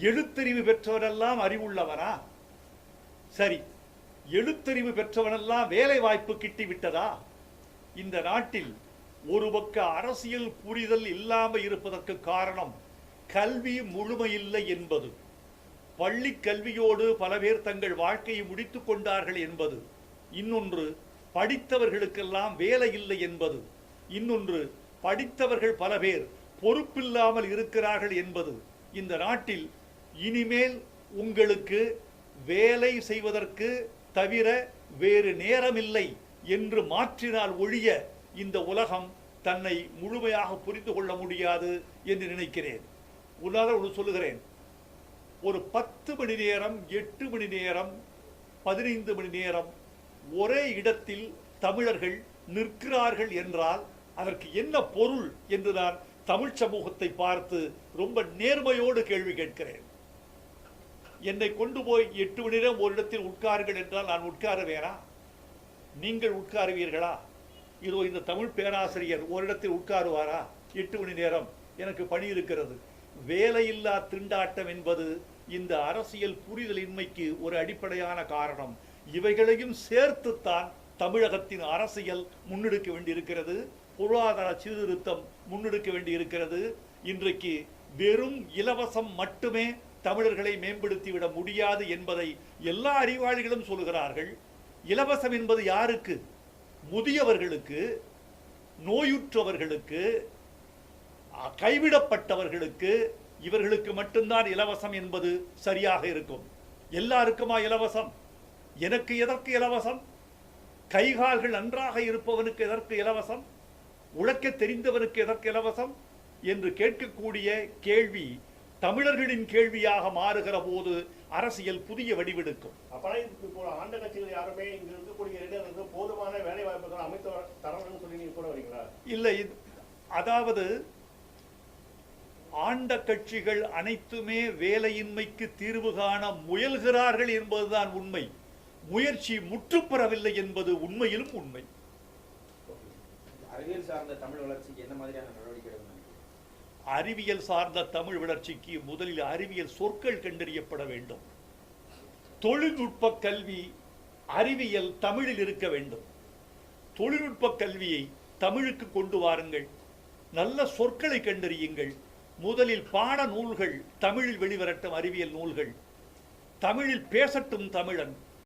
எழுத்தறிவு பெற்றவனெல்லாம் அறிவுள்ளவனா? சரி எழுத்தறிவு பெற்றவனெல்லாம் வேலை வாய்ப்பு கிட்டி விட்டதா இந்த நாட்டில் ஒரு பக்க அரசியல் புரிதல் இல்லாமல் இருப்பதற்கு காரணம் கல்வி முழுமையில்லை என்பது. பள்ளி கல்வியோடு பல பேர் தங்கள் வாழ்க்கையை முடித்து கொண்டார்கள் என்பது. இன்னொன்று படித்தவர்களுக்கெல்லாம் வேலை இல்லை என்பது. இன்னொன்று படித்தவர்கள் பல பேர் பொறுப்பில்லாமல் இருக்கிறார்கள் என்பது. இந்த நாட்டில் இனிமேல் உங்களுக்கு வேலை செய்வதற்கு தவிர வேறு நேரமில்லை என்று மாற்றினால் ஒழிய இந்த உலகம் தன்னை முழுமையாக புரிந்து கொள்ள முடியாது என்று நினைக்கிறேன். உதாரணம் ஒன்று சொல்லுகிறேன். ஒரு பத்து மணி நேரம் எட்டு மணி நேரம் பதினைந்து மணி நேரம் ஒரே இடத்தில் தமிழர்கள் நிற்கிறார்கள் என்றால் அதற்கு என்ன பொருள் என்று நான் தமிழ் சமூகத்தை பார்த்து ரொம்ப நேர்மையோடு கேள்வி கேட்கிறேன். என்னை கொண்டு போய் எட்டு மணி நேரம் ஒரு இடத்தில் உட்காருங்கள் என்றால் நான் உட்காருவேனா? நீங்கள் உட்காருவீர்களா? இதோ இந்த தமிழ் பேராசிரியர் ஒரு இடத்தில் உட்காருவாரா? எட்டு மணி நேரம். எனக்கு பணி இருக்கிறது. வேலையில்லா திண்டாட்டம் என்பது இந்த அரசியல் புரிதலின்மைக்கு ஒரு அடிப்படையான காரணம். இவைகளையும் சேர்த்துத்தான் தமிழகத்தின் அரசியல் முன்னெடுக்க வேண்டியிருக்கிறது. பொருளாதார சீர்திருத்தம் முன்னெடுக்க வேண்டியிருக்கிறது. இன்றைக்கு வெறும் இலவசம் மட்டுமே தமிழர்களை மேம்படுத்திவிட முடியாது என்பதை எல்லா அறிவாளிகளும் சொல்கிறார்கள். இலவசம் என்பது யாருக்கு? முதியவர்களுக்கு நோயுற்றவர்களுக்கு கைவிடப்பட்டவர்களுக்கு இவர்களுக்கு மட்டும்தான் இலவசம் என்பது சரியாக இருக்கும். எல்லாருக்குமா இலவசம்? எனக்கு எதற்கு இலவசம்? கைகால்கள் நன்றாக இருப்பவனுக்கு எதற்கு இலவசம்? உழைக்க தெரிந்தவனுக்கு எதற்கு இலவசம்? என்று கேட்கக்கூடிய கேள்வி தமிழர்களின் கேள்வியாக மாறுகிற போது அரசியல் புதிய வடிவெடுக்கும். ஆண்ட கட்சிகள் யாருமே இங்க இருக்கக்கூடிய போதுமான வேலை வாய்ப்புகள் அமைத்து தரணும்னு சொல்லி நீங்க கூட வரீங்களா? இல்லை இது- அதாவது ஆண்ட கட்சிகள் அனைத்துமே வேலையின்மைக்கு தீர்வு காண முயல்கிறார்கள் என்பதுதான் உண்மை. முயற்சி முற்றுப்பெறவில்லை என்பது உண்மையிலும் உண்மை. அறிவியல் சார்ந்த தமிழ் வளர்ச்சிக்கு என்ன மாதிரியான நடவடிக்கை அறிவியல் சார்ந்த தமிழ் வளர்ச்சிக்கு முதலில் அறிவியல் சொற்கள் கண்டறியப்பட வேண்டும். தொழில்நுட்ப கல்வி அறிவியல் தமிழில் இருக்க வேண்டும். தொழில்நுட்ப கல்வியை தமிழுக்கு கொண்டு வாருங்கள். நல்ல சொற்களை கண்டறியுங்கள். முதலில் பாட நூல்கள் தமிழில் வெளிவரட்டும் அறிவியல் நூல்கள். தமிழில் பேசட்டும் தமிழன்.